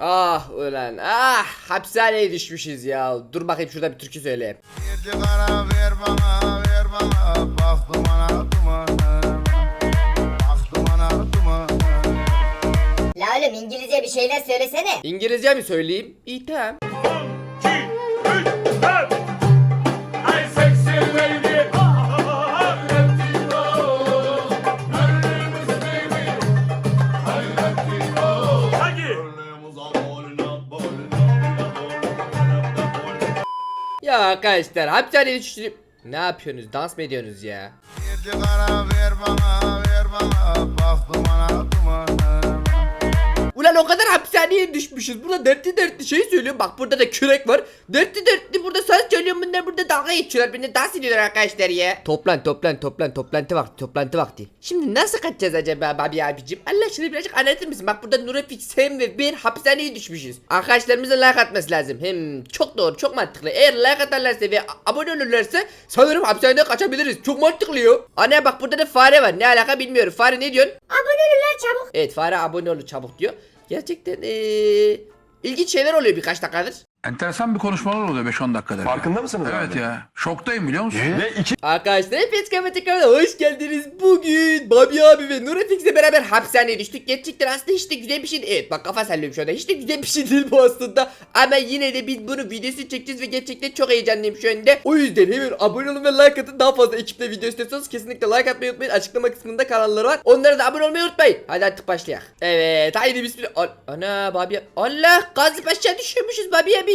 Ah ulan ah hapishaneye düşmüşüz ya. Dur bakayım şurada bir türkü söyleyeyim. Cigara ver bana, ver bana Bak dumana dumana Bak dumana dumana La oğlum İngilizce bir şeyler söylesene. İngilizce mi söyleyeyim? İyi tamam. Arkadaşlar hapishaneye düştüm. Ne yapıyorsunuz? Dans mı ediyorsunuz ya? Bir cigara ver bana, ver bana Bak dumana dumana Ulan o kadar hapishaneye düşmüşüz. Burada dertli dertli şey söylüyorum. Bak burada da kürek var. Dertli dertli burada söz söylüyorum. Bunlar burada dalga geçiyorlar. Beni dans ediyorlar arkadaşlar ya. Toplan toplan toplan. Toplantı vakti toplantı vakti. Şimdi nasıl kaçacağız acaba Babi abicim? Allah aşkına birazcık anlatır mısın? Bak burada Nurefik, Sem ve bir hapishaneye düşmüşüz. Arkadaşlarımıza like atması lazım. Hem çok doğru çok mantıklı. Eğer like atarlarsa ve abone olurlarsa sanırım hapishaneden kaçabiliriz. Çok mantıklı ya. Anne bak burada da fare var. Ne alaka bilmiyorum. Fare ne diyorsun? Abone olun lan çabuk. Evet fare abone olun çabuk diyor. Gerçekten eee ilginç şeyler oluyor birkaç dakikadır. Enteresan bir konuşmalar oluyor 5-10 dakikada. Farkında mısınız Evet abi? ya. Şoktayım biliyor musun? Ve iki Arkadaşlar hepiniz tekrardan hoş geldiniz. Bugün Babi abi ve Nurafix'le beraber hapishaneye düştük. Gerçekten aslında hiç de güzel bir şey değil. Evet bak kafa sallıyorum şu anda. Hiç de güzel bir şey değil bu aslında. Ama yine de biz bunu videosu çekeceğiz ve gerçekten çok heyecanlıyım şu anda. O yüzden hemen abone olun ve like atın. Daha fazla ekiple video istiyorsanız kesinlikle like atmayı unutmayın. Açıklama kısmında kanalları var. Onlara da abone olmayı unutmayın. Hadi artık başlayalım. Evet haydi bismillah. An- Ana Babi Allah gazı aşağı düşürmüşüz Babi abi.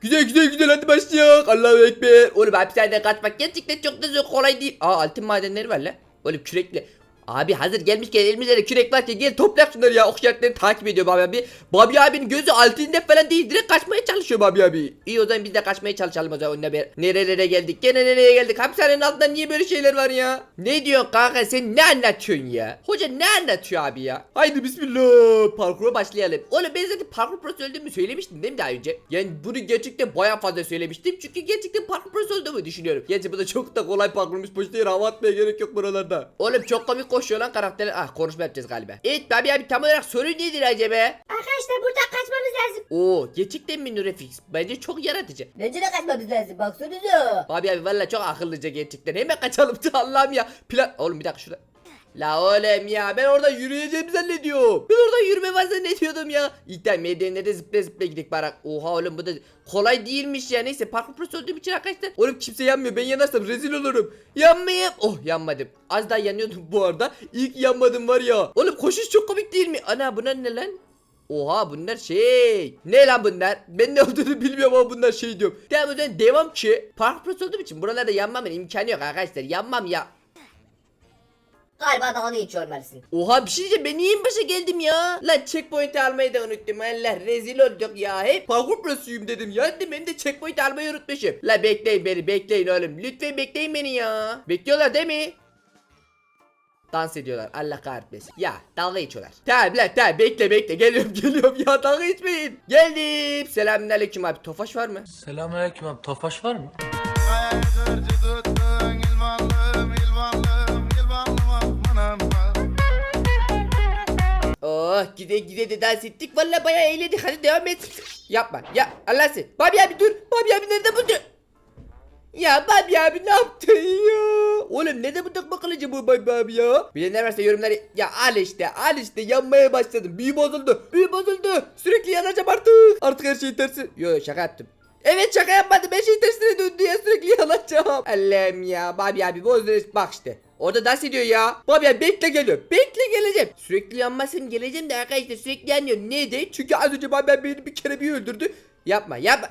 Güzel güzel güzel hadi başlayalım. Allahu Ekber. Oğlum hapishaneden kaçmak gerçekten çok da zor kolay değil. Aa altın madenleri var lan. Oğlum kürekle. Abi hazır gelmişken elimizde de kürek varken gel topla şunları ya. Okşartları takip ediyor Babi abi. Babi abinin gözü altında falan değil. Direkt kaçmaya çalışıyor Babi abi. İyi o zaman biz de kaçmaya çalışalım o zaman onunla beraber. Nerelere geldik? Gene nereye geldik? Hapishanenin altında niye böyle şeyler var ya? Ne diyorsun kanka sen ne anlatıyorsun ya? Hoca ne anlatıyor abi ya? Haydi bismillah. Parkura başlayalım. Oğlum ben zaten parkur prosu öldüğümü söylemiştim değil mi daha önce? Yani bunu gerçekten baya fazla söylemiştim. Çünkü gerçekten parkur prosu olduğumu düşünüyorum. Gerçi bu da çok da kolay parkurmuş. Boşta yere hava atmaya gerek yok buralarda. Oğlum çok komik koşuyor lan karakterler. Ah konuşma yapacağız galiba. Evet Babi abi tam olarak soru nedir acaba? Arkadaşlar buradan kaçmamız lazım. Oo gerçekten mi Nurefix? Bence çok yaratıcı. Bence de kaçmamız lazım baksanıza. Babi abi valla çok akıllıca gerçekten. Hemen kaçalım Allah'ım ya. Plan... Oğlum bir dakika şurada. La oğlum ya ben orada yürüyeceğimi zannediyorum. Ben orada yürüme var zannediyordum ya. İlk de medenlere zıpla zıpla gidik barak. Oha oğlum bu da kolay değilmiş ya. Neyse parkur prosu olduğum için arkadaşlar. Oğlum kimse yanmıyor. Ben yanarsam rezil olurum. Yanmayayım. Oh yanmadım. Az daha yanıyordum bu arada. İlk yanmadım var ya. Oğlum koşuş çok komik değil mi? Ana bunlar ne lan? Oha bunlar şey. Ne lan bunlar? Ben ne olduğunu bilmiyorum ama bunlar şey diyorum. Tamam o devam ki. Park Plus olduğum için buralarda yanmamın imkanı yok arkadaşlar. Yanmam ya. Galiba dalga geçiyor olmalısın. Oha bir şey diyeceğim ben niye en başa geldim ya? Lan checkpoint almayı da unuttum. Allah rezil olduk ya. Hep parkur prosuyum dedim ya. Dedim ben de checkpoint almayı unutmuşum. La bekleyin beni bekleyin oğlum. Lütfen bekleyin beni ya. Bekliyorlar değil mi? Dans ediyorlar. Allah kahretmesin. Ya dalga geçiyorlar. Tamam lan tamam bekle bekle. Geliyorum geliyorum ya. Dalga geçmeyin. Geldim. Selamünaleyküm abi. Tofaş var mı? Selamünaleyküm abi. Tofaş var mı? Oh gide gide de dans ettik. Valla bayağı eğlendik. Hadi devam et. Yapma. Ya Allah sen Babi abi dur. Babi abi nerede buldu? Ya Babi abi ne yaptın ya? Oğlum ne de bu kılıcı bu Babi abi ya? Bilenler varsa yorumları Ya al işte al işte. Yanmaya başladım. Büyü bozuldu. Büyü bozuldu. Sürekli yanacağım artık. Artık her şey tersi. Yo şaka yaptım. Evet şaka yapmadım. Her şey tersine döndü ya. Sürekli yanacağım. Allah'ım ya. Babi abi bozdunuz. Bak işte Orada dans ediyor ya. Abi bekle geliyor. Bekle geleceğim. Sürekli yanmasın geleceğim de arkadaşlar sürekli yanıyor. Neydi? Çünkü az önce abi beni bir kere bir öldürdü. Yapma yapma.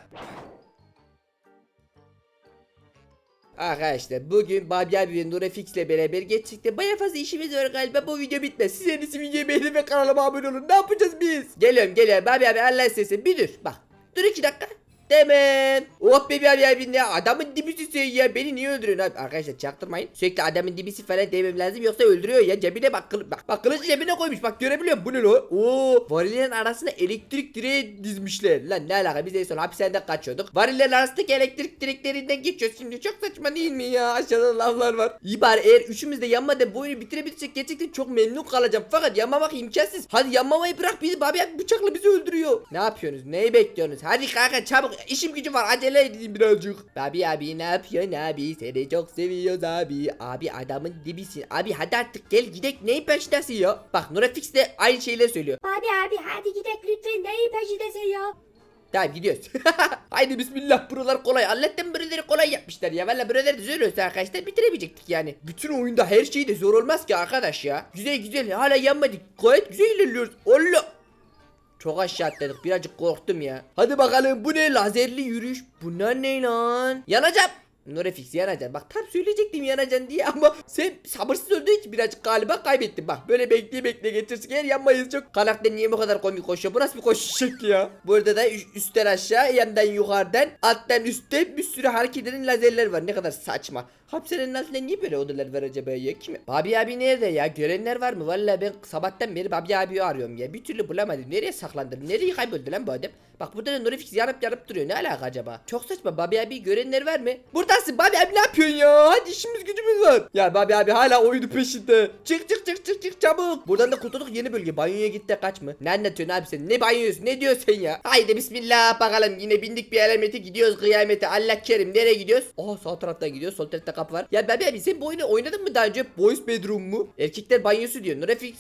Arkadaşlar bugün Babi abi ve Nurefix ile beraber gerçekten baya fazla işimiz var galiba bu video bitmez. Siz en iyisi videoyu beğenin ve kanalıma abone olun. Ne yapacağız biz? Geliyorum geliyorum Babi abi Allah sesi bir dur. Bak dur iki dakika. Tamam. Oh be abi abi ne? Adamın dibisi sen ya. Beni niye öldürüyorsun abi? Arkadaşlar çaktırmayın. Sürekli adamın dibisi falan demem lazım yoksa öldürüyor ya. Cebine bak kılı- bak bak kılıcı cebine koymuş. Bak görebiliyor musun bu ne lo Oo varillerin arasına elektrik direği dizmişler. Lan ne alaka? Biz en son hapishaneden kaçıyorduk. Varillerin arasındaki elektrik direklerinden geçiyoruz. Şimdi çok saçma değil mi ya? Aşağıda lavlar var. İyi bari eğer üçümüz de yanmadan bu oyunu bitirebilirsek gerçekten çok memnun kalacağım. Fakat yanmamak imkansız. Hadi yanmamayı bırak bizi babi abi bıçakla bizi öldürüyor. Ne yapıyorsunuz? Neyi bekliyorsunuz? Hadi kanka çabuk işim gücüm var acele edin birazcık Babi abi ne yapıyorsun abi seni çok seviyoruz abi abi adamın dibisin abi hadi artık gel gidek neyin peşindesin ya bak Nurafix de aynı şeyleri söylüyor Abi abi hadi gidelim lütfen neyin peşindesin ya? Tamam gidiyoruz. Haydi bismillah buralar kolay. Allah'tan buraları kolay yapmışlar ya. Valla buraları da zor olsa arkadaşlar bitiremeyecektik yani. Bütün oyunda her şey de zor olmaz ki arkadaş ya. Güzel güzel hala yanmadık. Gayet güzel ilerliyoruz. Allah. Çok aşağı atladık. Birazcık korktum ya. Hadi bakalım bu ne lazerli yürüyüş. Bunlar ne lan? Yanacağım. Nurefix yanacaksın. Bak tam söyleyecektim yanacaksın diye ama sen sabırsız olduğu için birazcık galiba kaybettin. Bak böyle bekleye bekleye geçersin. Eğer yanmayız çok. Karakter niye bu kadar komik koşuyor? Bu nasıl bir koşu şekli ya? Burada da üst- üstten aşağı, yandan yukarıdan, alttan üstte bir sürü hareket eden lazerler var. Ne kadar saçma. Hapishanenin altında niye böyle odalar var acaba ya? Kime? Babi abi nerede ya? Görenler var mı? Vallahi ben sabahtan beri Babi abiyi arıyorum ya. Bir türlü bulamadım. Nereye saklandı? Nereye kayboldu lan bu adam? Bak burada da Nurifix yanıp yanıp duruyor. Ne alaka acaba? Çok saçma. Babi abi görenler var mı? Buradasın. Babi abi ne yapıyorsun ya? Hadi işimiz gücümüz var. Ya Babi abi hala oyunu peşinde. Çık çık çık çık çık çabuk. Buradan da kurtulduk yeni bölge. Banyoya git de kaç mı? Ne anlatıyorsun abi sen? Ne banyosu? Ne diyorsun sen ya? Haydi bismillah bakalım. Yine bindik bir elemete gidiyoruz kıyamete. Allah kerim. Nereye gidiyoruz? Oh sağ taraftan gidiyoruz. Sol tarafta kapı var. Ya Babi abi sen bu oyunu oynadın mı daha önce? Boys bedroom mu? Erkekler banyosu diyor. Nurefix.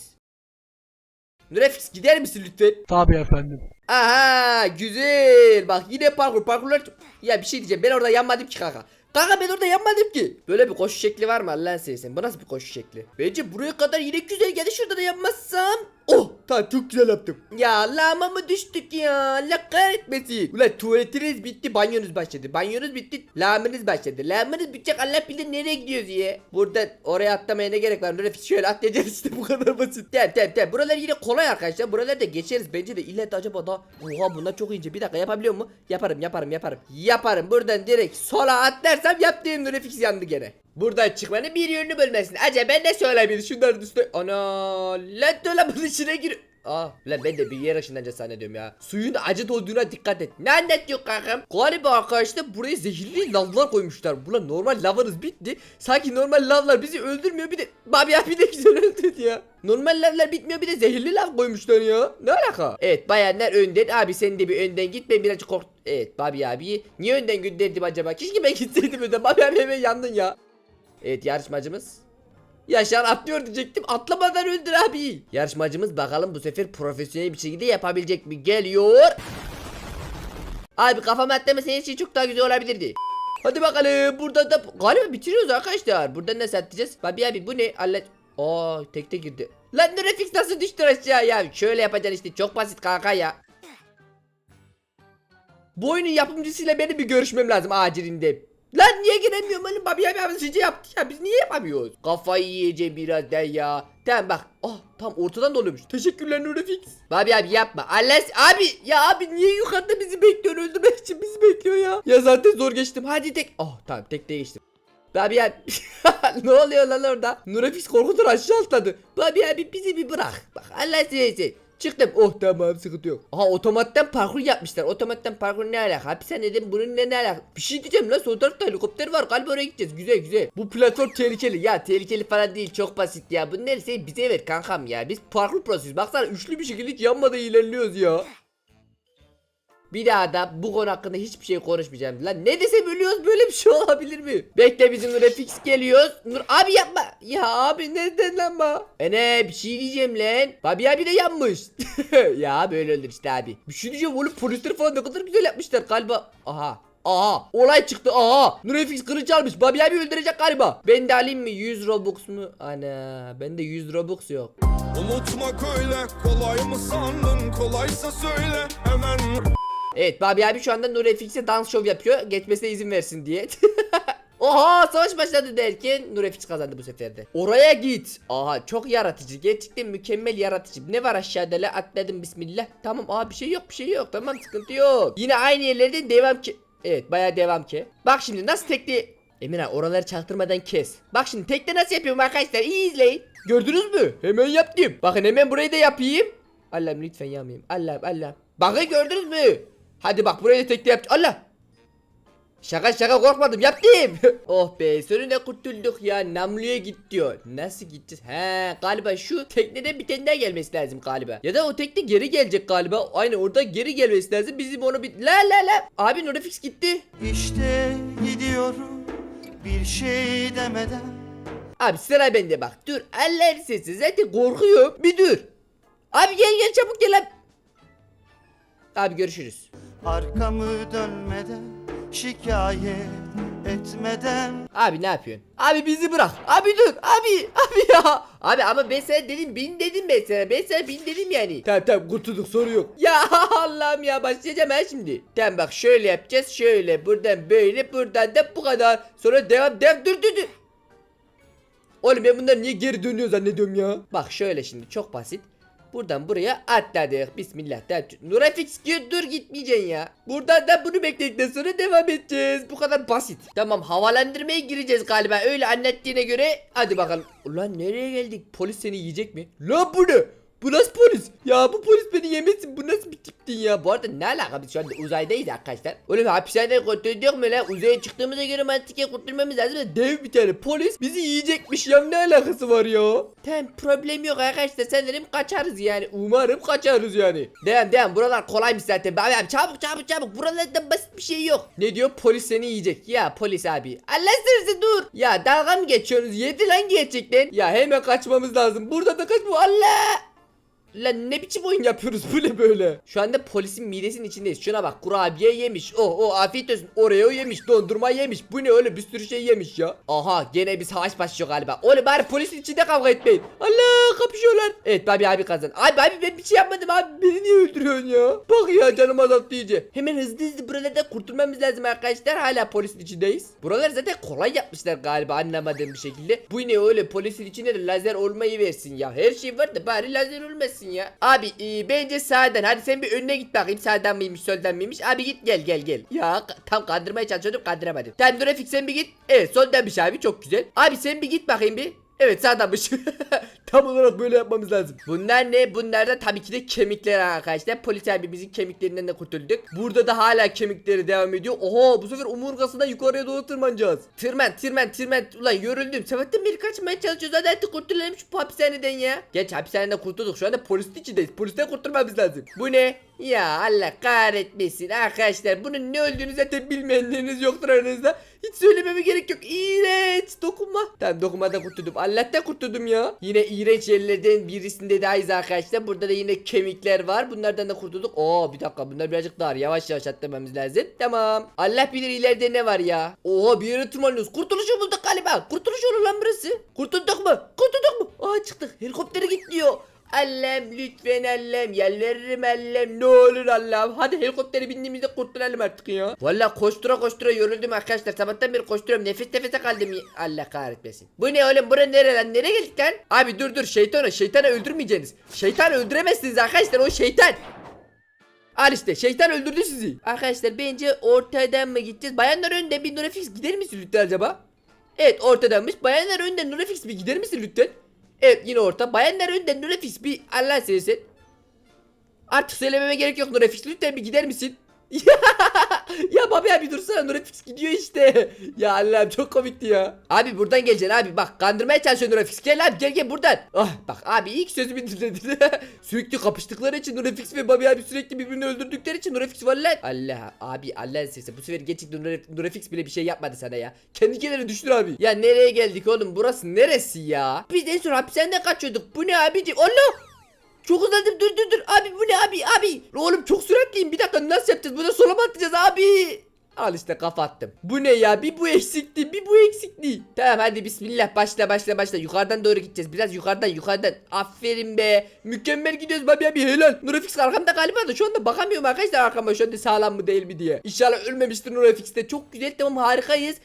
Nurefix gider misin lütfen? Tabii efendim. Aha güzel. Bak yine parkur. Parkurlar... Ya bir şey diyeceğim. Ben orada yanmadım ki kanka. Kanka ben orada yanmadım ki. Böyle bir koşu şekli var mı Allah'ın seversen? Bu nasıl bir koşu şekli? Bence buraya kadar yine güzel geldi. Şurada da yanmazsam. Oh tamam çok güzel yaptım. Ya lama mı düştük ya? Allah kahretmesin. Ulan tuvaletiniz bitti banyonuz başladı. Banyonuz bitti lağımınız başladı. Lağımınız bitecek Allah bilir nereye gidiyoruz ya. Burada oraya atlamaya ne gerek var? Nurefik şöyle atlayacağız işte bu kadar basit. Tamam tamam tamam. Buralar yine kolay arkadaşlar. Buraları da geçeriz bence de. İlle de acaba da. Oha bunlar çok ince. Bir dakika yapabiliyor mu? Yaparım yaparım yaparım. Yaparım. Buradan direkt sola atlarsam yaptığım Nurefik yandı gene. Buradan çıkmanın bir yönünü bölmesin. Acaba ne söyleyebilir? Şunların üstüne. Ana. Lan dolabın içine gir. Aa lan ben de bir yer ışınlanca zannediyorum ya. Suyun acı olduğuna dikkat et. Ne anlatıyor kankam? Galiba arkadaşlar buraya zehirli lavlar koymuşlar. Buna normal lavlarız bitti. Sanki normal lavlar bizi öldürmüyor bir de. Babi abi de güzel öldürdü ya. Normal lavlar bitmiyor bir de zehirli lav koymuşlar ya. Ne alaka? Evet bayanlar önden. Abi sen de bir önden git ben birazcık kork... Evet Babi abi. Niye önden gönderdim acaba? Keşke ben gitseydim önden. Babi abi hemen yandın ya. Evet yarışmacımız. Yaşar atlıyor diyecektim. Atlamadan öldür abi. Yarışmacımız bakalım bu sefer profesyonel bir şekilde yapabilecek mi? Geliyor. Abi kafam atlama senin için çok daha güzel olabilirdi. Hadi bakalım burada da galiba bitiriyoruz arkadaşlar. Buradan nasıl atlayacağız? Babi abi bu ne? Allah. Aa tekte girdi. Lan Nurefix nasıl düştü aşağı ya? Şöyle yapacaksın işte çok basit kanka ya. Bu oyunun yapımcısıyla benim bir görüşmem lazım acilinde. Lan niye giremiyorum oğlum babi abi sizce yaptı ya biz niye yapamıyoruz? Kafayı yiyeceğim biraz da ya. Tamam bak. Ah tam ortadan doluyormuş. Teşekkürler Nurefix. Babi abi yapma. Allah abi ya abi niye yukarıda bizi bekliyor öldürmek için bizi bekliyor ya. Ya zaten zor geçtim. Hadi tek. Oh tamam tek de geçtim. Babi abi ne oluyor lan orada? Nurefix korkutur aşağı atladı. Babi abi bizi bir bırak. Bak Allah. Çıktım. Oh tamam sıkıntı yok. Aha otomattan parkur yapmışlar. Otomattan parkur ne alaka? Hapishaneden bunun ne, ne alaka? Bir şey diyeceğim lan sol tarafta helikopter var. Galiba oraya gideceğiz. Güzel güzel. Bu platform tehlikeli. Ya tehlikeli falan değil. Çok basit ya. Bunun her şeyi bize ver kankam ya. Biz parkur prosuyuz. Baksana üçlü bir şekilde yanmadan ilerliyoruz ya. Bir daha da bu konu hakkında hiçbir şey konuşmayacağım. Lan ne desem ölüyoruz böyle bir şey olabilir mi? Bekle bizim Nurefix geliyoruz. Nur abi yapma. Ya abi neden lan bu? Ene bir şey diyeceğim lan. Babi abi de yanmış. ya böyle olur işte abi. Bir şey diyeceğim oğlum polisler falan ne kadar güzel yapmışlar galiba. Aha. Aha olay çıktı aha Nurefix kılıç almış Babi abi öldürecek galiba Ben de alayım mı 100 Robux mu Ana bende 100 Robux yok Unutmak öyle kolay mı sandın kolaysa söyle hemen Evet Babi abi şu anda Nurefix'e dans şov yapıyor. Geçmesine izin versin diye. Oha savaş başladı derken Nurefix kazandı bu sefer de. Oraya git. Aha çok yaratıcı. Gerçekten mükemmel yaratıcı. Ne var aşağıda la atladım bismillah. Tamam aha bir şey yok bir şey yok. Tamam sıkıntı yok. Yine aynı yerlerden devam ki. Evet baya devam ki. Bak şimdi nasıl tekli Emine oraları çaktırmadan kes. Bak şimdi tekte nasıl yapıyorum arkadaşlar iyi izleyin. Gördünüz mü? Hemen yaptım. Bakın hemen burayı da yapayım. Allah'ım lütfen yapmayayım. Allah'ım Allah'ım. Bakın gördünüz mü? Hadi bak burayı da tekte yap. Allah. Şaka şaka korkmadım yaptım. oh be sonunda kurtulduk ya Namlu'ya git diyor. Nasıl gideceğiz? He galiba şu tekneden bir tane daha gelmesi lazım galiba. Ya da o tekne geri gelecek galiba. Aynı orada geri gelmesi lazım. Bizim onu bir... La la la. Abi Nurifix gitti. İşte gidiyorum bir şey demeden Abi sıra bende bak. Dur eller sesi zaten korkuyorum. Bir dur. Abi gel gel çabuk gel abi. Abi görüşürüz. Arkamı dönmeden şikayet etmeden Abi ne yapıyorsun? Abi bizi bırak. Abi dur. Abi. Abi ya. Abi ama ben sana dedim bin dedim ben sana. Ben sana bin dedim yani. Tamam tamam kurtulduk soru yok. Ya Allah'ım ya başlayacağım ha şimdi. Tamam bak şöyle yapacağız. Şöyle buradan böyle buradan da bu kadar. Sonra devam devam dur dur dur. Oğlum ben bunlar niye geri dönüyor zannediyorum ya. Bak şöyle şimdi çok basit. Buradan buraya atladık. Bismillah. Nurafix dur gitmeyeceksin ya. Buradan da bunu bekledikten sonra devam edeceğiz. Bu kadar basit. Tamam havalandırmaya gireceğiz galiba. Öyle anlattığına göre. Hadi bakalım. Ulan nereye geldik? Polis seni yiyecek mi? La bu ne? Bu nasıl? Ya bu polis beni yemesin. Bu nasıl bir tiptin ya? Bu arada ne alaka biz şu anda uzaydayız arkadaşlar. Oğlum hapishaneden kurtulduk mu lan? Uzaya çıktığımıza göre mantıken kurtulmamız lazım. Dev bir tane polis bizi yiyecekmiş ya. Ne alakası var ya? Tamam problem yok arkadaşlar. Sanırım kaçarız yani. Umarım kaçarız yani. Devam devam. Buralar kolaymış zaten. Abi, abi çabuk çabuk çabuk. Buralarda basit bir şey yok. Ne diyor? Polis seni yiyecek. Ya polis abi. Allah sırrı dur. Ya dalga mı geçiyorsunuz? Yedi lan gerçekten. Ya hemen kaçmamız lazım. Burada da kaçma. Allah. Lan ne biçim oyun yapıyoruz ne böyle? Şu anda polisin midesinin içindeyiz. Şuna bak kurabiye yemiş. Oh oh afiyet olsun. Oreo yemiş. Dondurma yemiş. Bu ne öyle bir sürü şey yemiş ya. Aha gene bir savaş başlıyor galiba. Oğlum bari polisin içinde kavga etmeyin. Allah kapışıyorlar. Evet Babi abi kazan. Abi abi ben bir şey yapmadım abi. Beni niye öldürüyorsun ya? Bak ya canım azalttı iyice. Hemen hızlı hızlı buralardan kurtulmamız lazım arkadaşlar. Hala polisin içindeyiz. Buralar zaten kolay yapmışlar galiba anlamadığım bir şekilde. Bu ne öyle polisin içine de lazer olmayı versin ya. Her şey var da bari lazer olmasın ya. Abi e, bence sağdan. Hadi sen bir önüne git bakayım. Sağdan mıymış soldan mıymış. Abi git gel gel gel. Ya tam kandırmaya çalışıyordum kandıramadım. Tamam Durafik sen bir git. Evet soldanmış abi çok güzel. Abi sen bir git bakayım bir. Evet sağdanmış. Tam olarak böyle yapmamız lazım. Bunlar ne? Bunlar da tabii ki de kemikler arkadaşlar. Polis abimizin kemiklerinden de kurtulduk. Burada da hala kemikleri devam ediyor. Oha bu sefer omurgasından yukarıya doğru tırmanacağız. Tırman tırman tırman. Ulan yoruldum. Sabahtan beri kaçmaya çalışıyoruz. Hadi artık kurtulalım şu hapishaneden ya. Geç hapishaneden kurtulduk. Şu anda polisin içindeyiz. Polisten kurtulmamız lazım. Bu ne? Ya Allah kahretmesin arkadaşlar. Bunun ne öldüğünü zaten bilmeyenleriniz yoktur aranızda. Hiç söylememe gerek yok. İğrenç. Dokunma. Tamam dokunmadan kurtuldum. Allah'tan kurtuldum ya. Yine iğrenç yerlerden birisinde dahiyiz arkadaşlar. Burada da yine kemikler var. Bunlardan da kurtulduk. Oo bir dakika bunlar birazcık dar. Yavaş yavaş atlamamız lazım. Tamam. Allah bilir ileride ne var ya. Oha bir yere tırmanıyoruz. Kurtuluşu bulduk galiba. Kurtuluş olur lan burası. Kurtulduk mu? Kurtulduk mu? Aa çıktık. Helikopteri gidiyor. Allah'ım lütfen Allah'ım yalvarırım Allah'ım ne olur Allah'ım. Hadi helikoptere bindiğimizde kurtulalım artık ya. Valla koştura koştura yoruldum arkadaşlar. Sabahtan beri koşturuyorum. Nefes nefese kaldım. Allah kahretmesin. Bu ne oğlum? Bura nere lan? Nereye geldik lan? Abi dur dur. Şeytanı şeytanı öldürmeyeceksiniz. Şeytanı öldüremezsiniz arkadaşlar. O şeytan. Al işte. Şeytan öldürdü sizi. Arkadaşlar bence ortadan mı gideceğiz? Bayanlar önde bir Nurafix gider misin lütfen acaba? Evet ortadanmış bayanlar önde Nurafix bir gider misin lütfen Evet yine orta. Bayanlar önden Nurefix bir Allah seversen. Artık söylememe gerek yok Nurefix. Lütfen bir gider misin? ya babi abi dursana Nurefix gidiyor işte. Ya Allah'ım çok komikti ya. Abi buradan geleceksin abi bak kandırmaya çalışıyor Nurefix. Gel abi gel gel buradan. Ah bak abi ilk sözümü dinledin. sürekli kapıştıkları için Nurefix ve babi abi sürekli birbirini öldürdükleri için Nurefix var lan. Allah abi Allah sesi bu sefer gerçekten Nurefix bile bir şey yapmadı sana ya. Kendi kendine düştür abi. Ya nereye geldik oğlum burası neresi ya? Biz en son hapishaneden kaçıyorduk. Bu ne abicim? Allah! Çok uzadım dur dur dur. Abi bu ne abi abi? Oğlum çok süratliyim. Bir dakika nasıl yapacağız? Bunu sola mı atacağız abi? Al işte kafa attım. Bu ne ya? Bir bu eksikti bir bu eksikti. Tamam hadi bismillah. Başla başla başla. Yukarıdan doğru gideceğiz. Biraz yukarıdan yukarıdan. Aferin be. Mükemmel gidiyoruz babi abi. Helal. Nurafix arkamda galiba da şu anda bakamıyorum arkadaşlar. Arkama şu anda sağlam mı değil mi diye. İnşallah ölmemiştir Nurafix de çok güzel tamam harikayız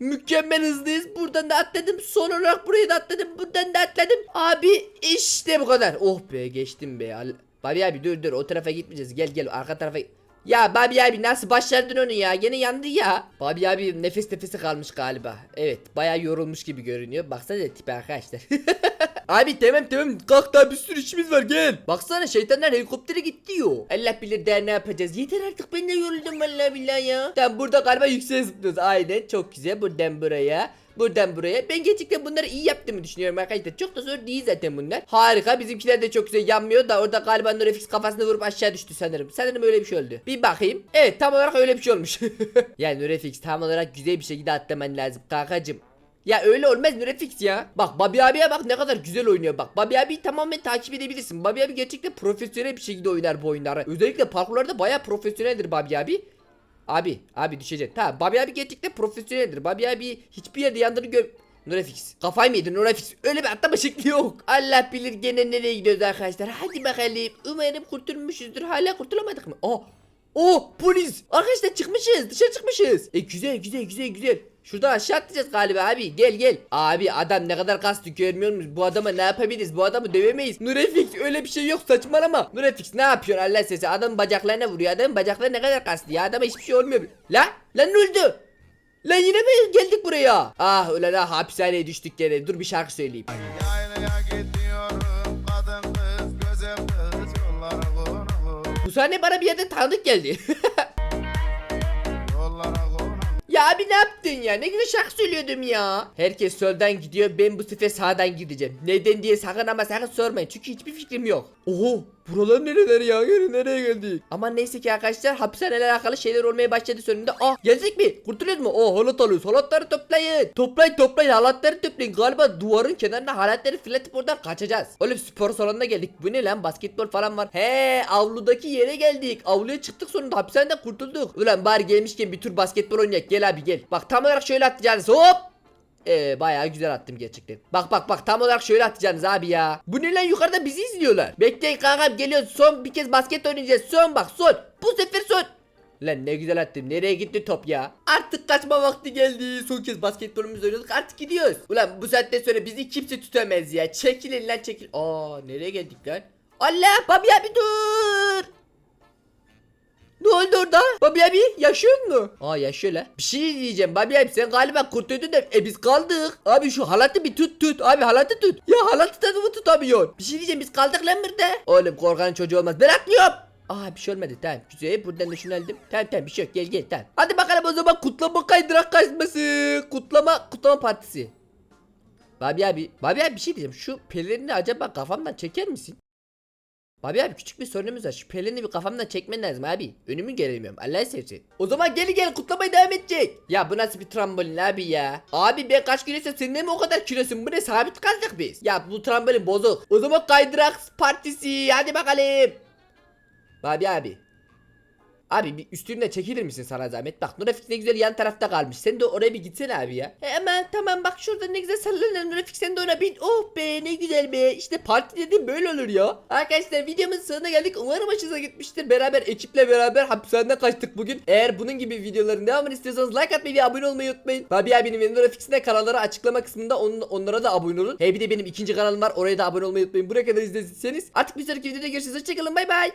Mükemmel hızlıyız. Buradan da atladım. Son olarak burayı da atladım. Buradan da atladım. Abi işte bu kadar. Oh be geçtim be. Babi abi dur dur o tarafa gitmeyeceğiz. Gel gel arka tarafa. Ya Babi abi nasıl başardın onu ya? Gene yandı ya. Babi abi nefes nefese kalmış galiba. Evet bayağı yorulmuş gibi görünüyor. Baksana tipi arkadaşlar. Abi tamam tamam kalk daha bir sürü işimiz var gel. Baksana şeytanlar helikoptere gitti yo. Allah bilir daha ne yapacağız. Yeter artık ben de yoruldum vallahi billahi ya. Tamam burada galiba yükseğe zıplıyoruz. Aynen çok güzel buradan buraya. Buradan buraya. Ben gerçekten bunları iyi yaptığımı düşünüyorum arkadaşlar. Çok da zor değil zaten bunlar. Harika. Bizimkiler de çok güzel yanmıyor da orada galiba Nurefix kafasını vurup aşağı düştü sanırım. Sanırım öyle bir şey oldu. Bir bakayım. Evet tam olarak öyle bir şey olmuş. yani Nurefix tam olarak güzel bir şekilde atlaman lazım kankacım. Ya öyle olmaz Nurefix ya. Bak Babi abiye bak ne kadar güzel oynuyor bak. Babi abi tamamen takip edebilirsin. Babi abi gerçekten profesyonel bir şekilde oynar bu oyunları. Özellikle parkurlarda baya profesyoneldir Babi abi. Abi abi düşecek. Tamam Babi abi gerçekten profesyoneldir. Babi abi hiçbir yerde yandığını gör... Nurefix. Kafayı mı yedin Nurefix? Öyle bir atlama şekli yok. Allah bilir gene nereye gidiyoruz arkadaşlar. Hadi bakalım. Umarım kurtulmuşuzdur. Hala kurtulamadık mı? Oh. Oh polis. Arkadaşlar çıkmışız. Dışarı çıkmışız. E güzel güzel güzel güzel. Şuradan aşağı atlayacağız galiba abi. Gel gel. Abi adam ne kadar kastı görmüyor musun? Bu adama ne yapabiliriz? Bu adamı dövemeyiz. Nurefix öyle bir şey yok saçmalama. Nurefix ne yapıyor Allah sesi? Adam bacaklarına vuruyor. Adam bacakları ne kadar kastı ya. Adama hiçbir şey olmuyor. La? Lan oldu? Lan yine mi geldik buraya? Ah ulan ah hapishaneye düştük gene. Dur bir şarkı söyleyeyim. Bu sahne bana bir yerde tanıdık geldi. Ya abi ne yaptın ya? Ne güzel şarkı söylüyordum ya. Herkes soldan gidiyor. Ben bu sefer sağdan gideceğim. Neden diye sakın ama sakın sormayın. Çünkü hiçbir fikrim yok. Oho. Buralar nereler ya? Gene nereye geldik? Ama neyse ki arkadaşlar hapishanelerle alakalı şeyler olmaya başladı sonunda. Ah geldik mi? Kurtuluyoruz mu? Oh halat alıyoruz. Halatları toplayın. Toplayın toplayın. Halatları toplayın. Galiba duvarın kenarına halatları fırlatıp oradan kaçacağız. Oğlum spor salonuna geldik. Bu ne lan? Basketbol falan var. He avludaki yere geldik. Avluya çıktık sonunda hapishaneden kurtulduk. Ulan bari gelmişken bir tur basketbol oynayak. Gel abi gel. Bak tam olarak şöyle atacağız. Hop. Ee, bayağı güzel attım gerçekten. Bak bak bak tam olarak şöyle atacaksınız abi ya. Bu ne lan yukarıda bizi izliyorlar. Bekleyin kankam geliyor. Son bir kez basket oynayacağız. Son bak son. Bu sefer son. Lan ne güzel attım. Nereye gitti top ya? Artık kaçma vakti geldi. Son kez basketbolumuzu oynadık. Artık gidiyoruz. Ulan bu saatten sonra bizi kimse tutamaz ya. Çekilin lan çekil. Aa nereye geldik lan? Allah babi abi dur. Ne oldu orada? Babi abi yaşıyor mu? Aa yaşıyor la. Bir şey diyeceğim Babi abi sen galiba kurtuldun da e biz kaldık. Abi şu halatı bir tut tut. Abi halatı tut. Ya halatı da mı tutamıyor? Bir şey diyeceğim biz kaldık lan burada. Oğlum korkanın çocuğu olmaz. Ben atlıyorum. Aa bir şey olmadı tamam güzel buradan da şunu aldım Tamam tamam bir şey yok gel gel tamam Hadi bakalım o zaman kutlama kaydırak kaçması Kutlama kutlama partisi Babi abi Babi abi bir şey diyeceğim şu pelerini acaba kafamdan çeker misin? Babi abi küçük bir sorunumuz var. Şu pelerini bir kafamdan çekmen lazım abi. Önümü göremiyorum. Allah sevsin. O zaman gel gel kutlamaya devam edecek. Ya bu nasıl bir trambolin abi ya? Abi ben kaç kiloysam sen de mi o kadar kilosun? Bu ne sabit kaldık biz. Ya bu trambolin bozuk. O zaman kaydırak partisi. Hadi bakalım. Babi abi. Abi bir üstümden çekilir misin sana zahmet? Bak Nurafix ne güzel yan tarafta kalmış. Sen de oraya bir gitsene abi ya. Hemen tamam bak şurada ne güzel sallanan Nurafix sen de ona bin. Oh be ne güzel be. İşte parti dediğim böyle olur ya. Arkadaşlar videomuzun sonuna geldik. Umarım hoşunuza gitmiştir. Beraber ekiple beraber hapishaneden kaçtık bugün. Eğer bunun gibi videoların devamını istiyorsanız like atmayı ve abone olmayı unutmayın. Babi abinin ve Nurafix'in de kanalları açıklama kısmında on, onlara da abone olun. He bir de benim ikinci kanalım var. Oraya da abone olmayı unutmayın. Buraya kadar izlediyseniz artık bir sonraki videoda görüşürüz. Hoşçakalın bay bay.